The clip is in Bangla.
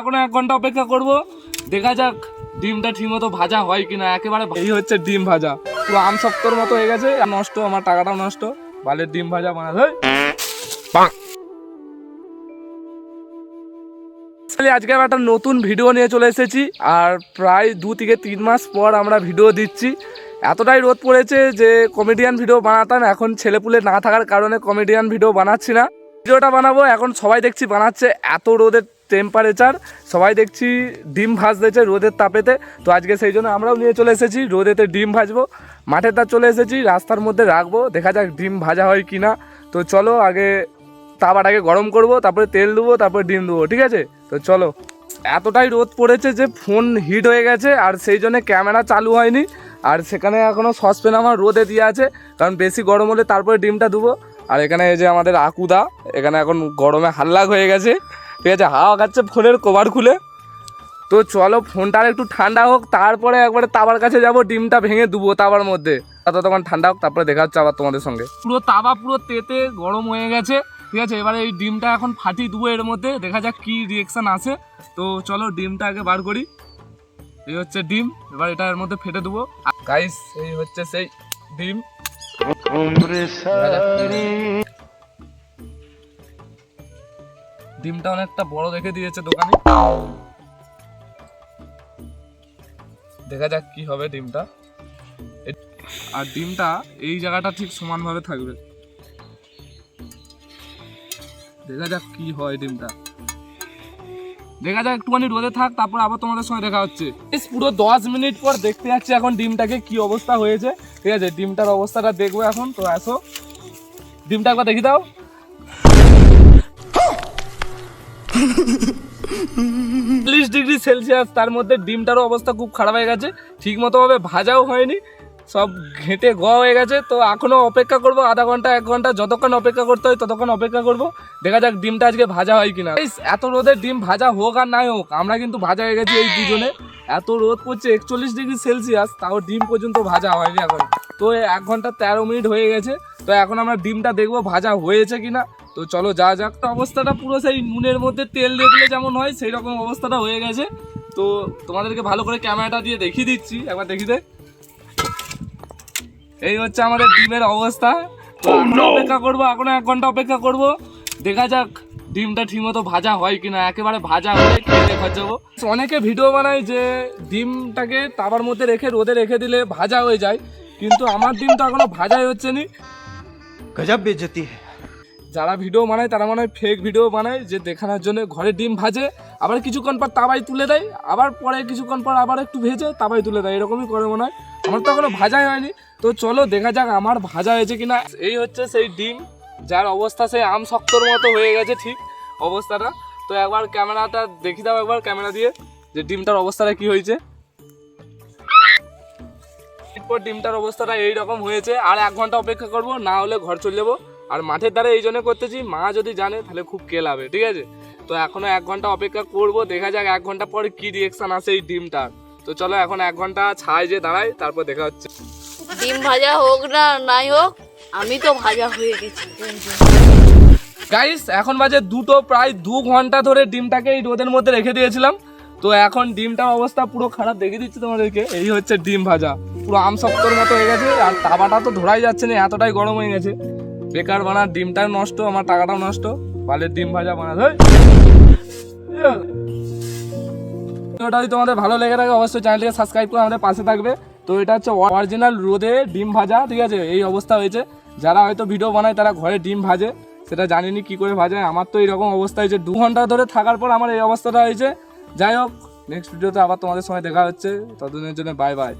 এখন এক ঘণ্টা অপেক্ষা করব। দেখা যাক ডিমটা ঠিকমতো ভাজা হয় কিনা একেবারে এই হচ্ছে ডিম ভাজা। পুরো আম শক্তর মতো হয়ে গেছে আর নষ্ট আমার টাকাটাও নষ্ট। বালের ডিম ভাজা বানাতে আজকে আমি একটা নতুন ভিডিও নিয়ে চলে এসেছি আর প্রায় দু থেকে তিন মাস পর আমরা ভিডিও দিচ্ছি। এতটাই রোদ পড়েছে যে কমেডিয়ান ভিডিও বানাতাম এখন ছেলেপুলে না থাকার কারণে কমেডিয়ান ভিডিও বানাচ্ছি না। ভিডিওটা বানাবো এখন সবাই দেখছি বানাচ্ছে এত রোদের টেম্পারেচার সবাই দেখছি ডিম ভাজতেছে রোদের তাপেতে, তো আজকে সেই জন্য আমরাও নিয়ে চলে এসেছি, রোদেতে ডিম ভাজবো। মাঠে তার চলে এসেছি, রাস্তার মধ্যে রাখব, দেখা যাক ডিম ভাজা হয় কি না তো চলো আগে তাওয়াটাকে গরম করব, তারপরে তেল দেবো, তারপরে ডিম দেবো, ঠিক আছে? তো চলো। এতটাই রোদ পড়েছে যে ফোন হিট হয়ে গেছে, আর সেই জন্য ক্যামেরা চালু হয়নি, আর সেখানে এখনও সসপ্যান আমার রোদে দিয়ে আছে, কারণ বেশি গরম হলে তারপরে ডিমটা দেবো। আর এখানে এই যে আমাদের আকুদা, এখানে এখন গরমে হাল্লাক হয়ে গেছে। ঠিক আছে হাওয়া খাচ্ছে ফোনের কভার খুলে। তো চলো ফোনটা একটু ঠান্ডা হোক তারপরে একবারে তাবার কাছে যাব ডিমটা ভেঙে দেবো তাবার মধ্যে। ততক্ষণ ঠান্ডা হোক তারপরে দেখা হচ্ছে আবার তোমাদের সঙ্গে। পুরো তাবা পুরো তেতে গরম হয়ে গেছে ঠিক আছে? এবারে এই ডিমটা এখন ফাটিয়ে দেবো এর মধ্যে দেখা যাক কি রিয়েকশন আসে। তো চলো ডিমটা আগে বার করি। এই হচ্ছে ডিম এবার এটা এর মধ্যে ফেটে দেবো। গাইস এই হচ্ছে সেই ডিম। ডিমটা অনেকটা বড় দেখে দিয়েছে দোকানে। দেখা যাক কি হবে ডিমটা। আর ডিমটা এই জায়গাটা ঠিক সমানভাবে থাকবে। দেখা যাক কি হয় ডিমটা। দেখা যাক একটুখানি রোদে থাক, তারপর আবার তোমাদের সঙ্গে দেখা হচ্ছে। পুরো দশ মিনিট পর দেখতে যাচ্ছি এখন ডিমটাকে কি অবস্থা হয়েছে। ঠিক আছে, ডিমটার অবস্থাটা দেখব এখন। তো আসো। ডিমটা একবার দেখি দাও। চল্লিশ ডিগ্রি সেলসিয়াস, তার মধ্যে ডিমটারও অবস্থা খুব খারাপ হয়ে গেছে। ঠিক মতো ভাবে ভাজাও হয়নি, সব ঘেঁটে গ হয়ে গেছে। তো এখনও অপেক্ষা করব, আধা ঘণ্টা, এক ঘণ্টা, যতক্ষণ অপেক্ষা করতে হয় ততক্ষণ অপেক্ষা করব। দেখা যাক ডিমটা আজকে ভাজা হয় কিনা। এত রোদের ডিম ভাজা হোক আর নাই হোক, আমরা কিন্তু ভাজা হয়ে গেছি এই দুজনে। এত রোদ পড়ছে, একচল্লিশ ডিগ্রি সেলসিয়াস, তাও ডিম পর্যন্ত ভাজা হয়নি এখন। তো এক ঘণ্টা তেরো মিনিট হয়ে গেছে, তো এখন আমরা ডিমটা দেখব ভাজা হয়েছে কিনা। তো চলো যা যাক। তো অবস্থাটা পুরো সেই নুনের মধ্যে তেল দেখলে যেমন হয় সেই রকম অবস্থাটা হয়ে গেছে। তো তোমাদেরকে ভালো করে ক্যামেরাটা দিয়ে দেখিয়ে দিচ্ছি একবার দেখি দে। এই হচ্ছে আমাদের ডিমের অবস্থা। oh, অপেক্ষা করব এখনও এক ঘণ্টা অপেক্ষা করব। দেখা যাক ডিমটা ঠিকমতো ভাজা হয় কিনা একেবারে ভাজা হয়ে খেয়ে যাব অনেকে ভিডিও বানায় যে ডিমটাকে তাবার মধ্যে রেখে রোদে রেখে দিলে ভাজা হয়ে যায় কিন্তু আমার ডিমটা এখনও ভাজাই হচ্ছে নি। গজাব বেজতি হ্যাঁ যারা ভিডিও বানায় তারা মনে হয় ফেক ভিডিও বানায়, যে দেখানোর জন্য ঘরে ডিম ভাজে, আবার কিছুক্ষণ পর তাবাই তুলে দেয়, আবার পরে কিছুক্ষণ পর আবার একটু ভেজে তাবাই তুলে দেয়, এরকমই করে মনে হয়। আমার তো এখনও ভাজাই হয়নি। তো চলো দেখা যাক আমার ভাজা হয়েছে কিনা। এই হচ্ছে সেই ডিম, যার অবস্থা সেই আম শক্তর মতো হয়ে গেছে ঠিক অবস্থাটা। তো একবার ক্যামেরাটা দেখি দাও একবার ক্যামেরা দিয়ে, যে ডিমটার অবস্থাটা কি হয়েছে। ডিমটার অবস্থাটা এই রকম হয়েছে, আর এক ঘণ্টা অপেক্ষা করব, না হলে ঘর চলে যাব। আর মাঠের দ্বারা এই জন্য করতেছি মা যদি জানে তাহলে খুব কেলাবে ঠিক আছে? তো এখনও এক ঘণ্টা অপেক্ষা করব দেখা যাক এক ঘণ্টা পরে কি রিয়েকশন আসে এই ডিমটার তো চলো এখন এক ঘণ্টা ছায় যে দাঁড়াই তারপর দেখা হচ্ছে। ডিম ভাজা হোক না নাই হোক আমি তো ভাজা হয়ে গেছি গাইস এখন বাজে দুটো প্রায় দু ঘণ্টা ধরে ডিমটাকে এই রোদের মধ্যে রেখে দিয়েছিলাম। তো এখন ডিমটার অবস্থা পুরো খারাপ দেখে দিচ্ছি তোমাদেরকে। এই হচ্ছে ডিম ভাজা। পুরো আম শক্তর মতো হয়ে গেছে আর তাবাটা তো ধরাই যাচ্ছে না এতটাই গরম হয়ে গেছে। বেকার বানার ডিমটাও নষ্ট, আমার টাকাটাও নষ্ট বালের ডিম ভাজা বানাতে হয় ভিডিওটা যদি তোমাদের ভালো লেগে থাকে, অবশ্যই চ্যানেলটিকে সাবস্ক্রাইব করে আমাদের পাশে থাকবে। তো এটা হচ্ছে অরিজিনাল রোদে ডিম ভাজা, ঠিক আছে? এই অবস্থা হয়েছে। যারা হয়তো ভিডিও বানায়, তারা ঘরে ডিম ভাজে। সেটা জানিনি কি করে ভাজায় আমার তো এইরকম অবস্থা হয়েছে। দু ঘণ্টা ধরে থাকার পর আমার এই অবস্থাটা হয়েছে। যাই হোক নেক্সট ভিডিওতে আবার তোমাদের সঙ্গে দেখা হচ্ছে। ততদিনের জন্য বাই বাই